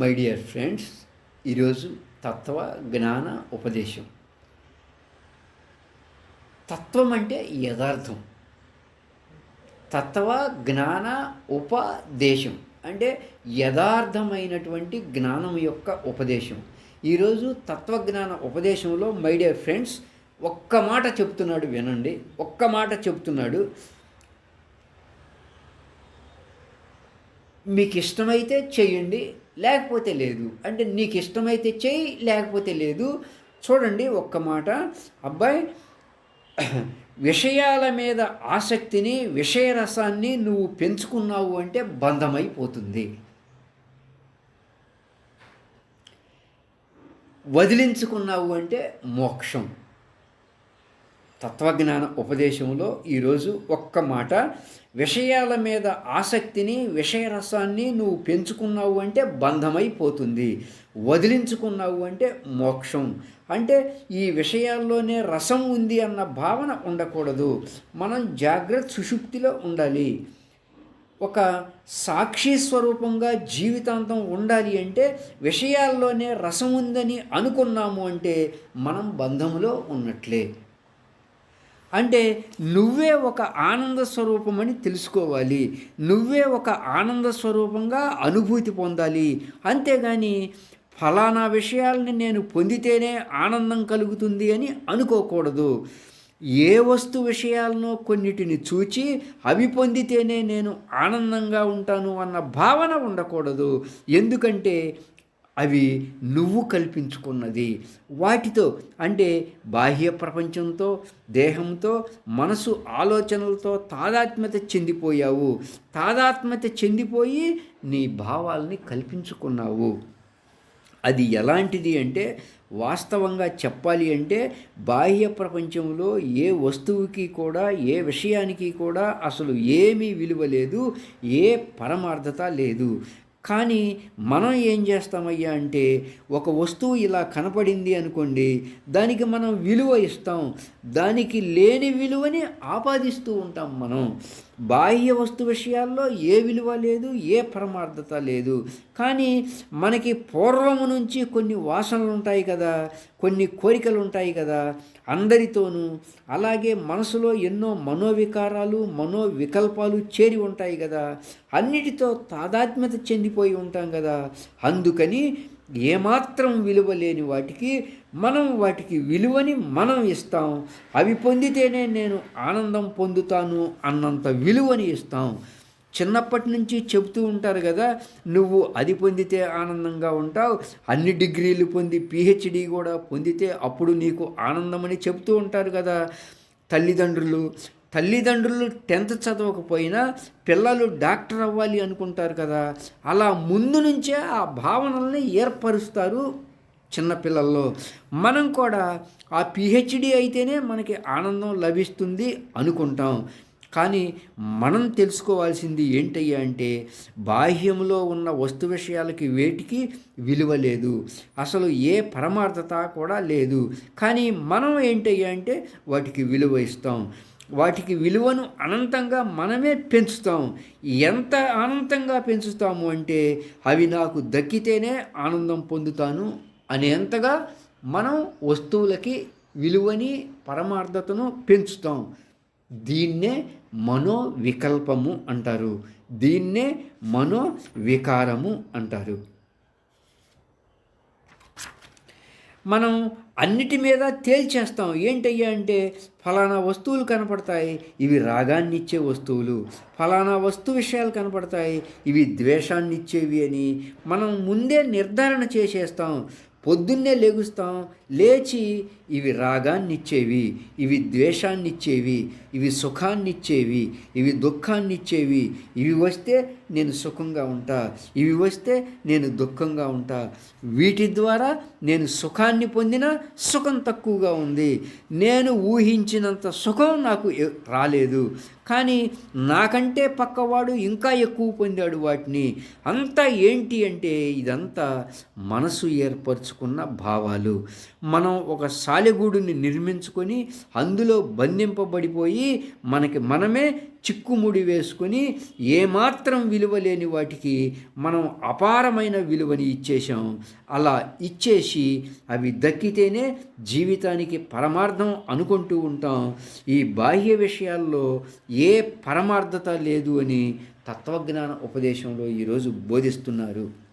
My dear friends ఈరోజు తత్వ జ్ఞాన ఉపదేశం. తత్వం అంటే యథార్థం తత్వ జ్ఞాన ఉపదేశం అంటే యథార్థమైనటువంటి జ్ఞానం యొక్క ఉపదేశం. ఈరోజు తత్వజ్ఞాన ఉపదేశంలో మై డియర్ ఫ్రెండ్స్ ఒక్క మాట చెప్తున్నాడు వినండి. ఒక్క మాట చెప్తున్నాడు. మీకు ఇష్టమైతే చేయండి లేకపోతే లేదు. అంటే నీకు ఇష్టమైతే చెయ్యి లేకపోతే లేదు. చూడండి ఒక్క మాట. అబ్బాయి విషయాల మీద ఆసక్తిని విషయరసాన్ని నువ్వు పెంచుకున్నావు అంటే బంధమైపోతుంది. వదిలించుకున్నావు అంటే మోక్షం. తత్వజ్ఞాన ఉపదేశంలో ఈరోజు ఒక్క మాట. విషయాల మీద ఆసక్తిని విషయరసాన్ని నువ్వు పెంచుకున్నావు అంటే బంధమైపోతుంది. వదిలించుకున్నావు అంటే మోక్షం. అంటే ఈ విషయాల్లోనే రసం ఉంది అన్న భావన ఉండకూడదు. మనం జాగ్రత్త సుషుప్తిలో ఉండాలి. ఒక సాక్షి స్వరూపంగా జీవితాంతం ఉండాలి అంటే విషయాల్లోనే రసం ఉందని అనుకున్నాము అంటే మనం బంధములో ఉన్నట్లే. అంటే నువ్వే ఒక ఆనంద స్వరూపమని తెలుసుకోవాలి. నువ్వే ఒక ఆనంద స్వరూపంగా అనుభూతి పొందాలి. అంతేగాని ఫలానా విషయాల్ని నేను పొందితేనే ఆనందం కలుగుతుంది అని అనుకోకూడదు. ఏ వస్తు విషయాలను కొన్నిటిని చూచి అవి పొందితేనే నేను ఆనందంగా ఉంటాను అన్న భావన ఉండకూడదు. ఎందుకంటే అవి నువ్వు కల్పించుకున్నది. వాటితో అంటే బాహ్య ప్రపంచంతో దేహంతో మనసు ఆలోచనలతో తాదాత్మ్యత చెందిపోయావు. తాదాత్మ్యత చెందిపోయి నీ భావాల్ని కల్పించుకున్నావు. అది ఎలాంటిది అంటే వాస్తవంగా చెప్పాలి అంటే బాహ్య ప్రపంచంలో ఏ వస్తువుకి కూడా ఏ విషయానికి కూడా అసలు ఏమీ విలువ లేదు ఏ పరమార్థత లేదు. కానీ మనం ఏం చేస్తామయ్యా అంటే ఒక వస్తువు ఇలా కనపడింది అనుకోండి దానికి మనం విలువ ఇస్తాం. దానికి లేని విలువని ఆపాదిస్తూ ఉంటాం మనం. బాహ్య వస్తు విషయాల్లో ఏ విలువ లేదు ఏ పరమార్థత లేదు. కానీ మనకి పూర్వము నుంచి కొన్ని వాసనలు ఉంటాయి కదా కొన్ని కోరికలు ఉంటాయి కదా అందరితోనూ అలాగే మనసులో ఎన్నో మనోవికారాలు మనోవికల్పాలు చేరి ఉంటాయి కదా. అన్నిటితో తాదాత్మ్యత చెందిపోయి ఉంటాం కదా. అందుకని ఏమాత్రం విలువ లేని వాటికి మనం వాటికి విలువని మనం ఇస్తాం. అవి పొందితేనే నేను ఆనందం పొందుతాను అన్నంత విలువని ఇస్తాం. చిన్నప్పటి నుంచి చెబుతూ ఉంటారు కదా నువ్వు అది పొందితే ఆనందంగా ఉంటావు. అన్ని డిగ్రీలు పొంది పిహెచ్డి కూడా పొందితే అప్పుడు నీకు ఆనందమని చెబుతూ ఉంటారు కదా. తల్లిదండ్రులు తల్లిదండ్రులు టెన్త్ చదవకపోయినా పిల్లలు డాక్టర్ అవ్వాలి అనుకుంటారు కదా అలా ముందు నుంచే ఆ భావనల్ని ఏర్పరుస్తారు చిన్నపిల్లల్లో మనం కూడా ఆ పిహెచ్డి అయితేనే మనకి ఆనందం లభిస్తుంది అనుకుంటాం. కానీ మనం తెలుసుకోవాల్సింది ఏంటయ్యా అంటే బాహ్యంలో ఉన్న వస్తు విషయాలకి వేటికి విలువ లేదు. అసలు ఏ పరమార్థత కూడా లేదు. కానీ మనం ఏంటయ్యా అంటే వాటికి విలువ ఇస్తాం. వాటికి విలువను అనంతంగా మనమే పెంచుతాం ఎంత అనంతంగా పెంచుతాము అంటే అవి నాకు దక్కితేనే ఆనందం పొందుతాను అనేంతగా మనం వస్తువులకి విలువని పరమార్థతను పెంచుతాం. దీన్నే మనో వికల్పము అంటారు. దీన్నే మనో వికారము అంటారు. మనం అన్నిటి మీద తేల్చేస్తాం. ఏంటయ్యా అంటే ఫలానా వస్తువులు కనపడతాయి ఇవి రాగాన్ని ఇచ్చే వస్తువులు. ఫలానా వస్తు విషయాలు కనపడతాయి ఇవి ద్వేషాన్ని ఇచ్చేవి అని మనం ముందే నిర్ధారణ చేసేస్తాం. పొద్దున్నే లేగుస్తాం లేచి ఇవి రాగాన్నిచ్చేవి ఇవి ద్వేషాన్నిచ్చేవి ఇవి సుఖాన్నిచ్చేవి ఇవి దుఃఖాన్నిచ్చేవి ఇవి వస్తే నేను సుఖంగా ఉంటా ఇవి వస్తే నేను దుఃఖంగా ఉంటా. వీటి ద్వారా నేను సుఖాన్ని పొందిన సుఖం తక్కువగా ఉంది. నేను ఊహించినంత సుఖం నాకు రాలేదు. కానీ నాకంటే పక్కవాడు ఇంకా ఎక్కువ పొందాడు వాటిని. అంతా ఏంటి అంటే ఇదంతా మనసు ఏర్పరచుకున్న భావాలు. మనం ఒక సాలెగూడుని నిర్మించుకొని అందులో బంధింపబడిపోయి మనకి మనమే చిక్కుముడి వేసుకొని ఏమాత్రం విలువ లేని వాటికి మనం అపారమైన విలువని ఇచ్చేసాం అలా ఇచ్చేసి అవి దక్కితేనే జీవితానికి పరమార్థం అనుకుంటూ ఉంటాం. ఈ బాహ్య విషయాల్లో ఏ పరమార్థత లేదు అని తత్వజ్ఞాన ఉపదేశంలో ఈరోజు బోధిస్తున్నారు.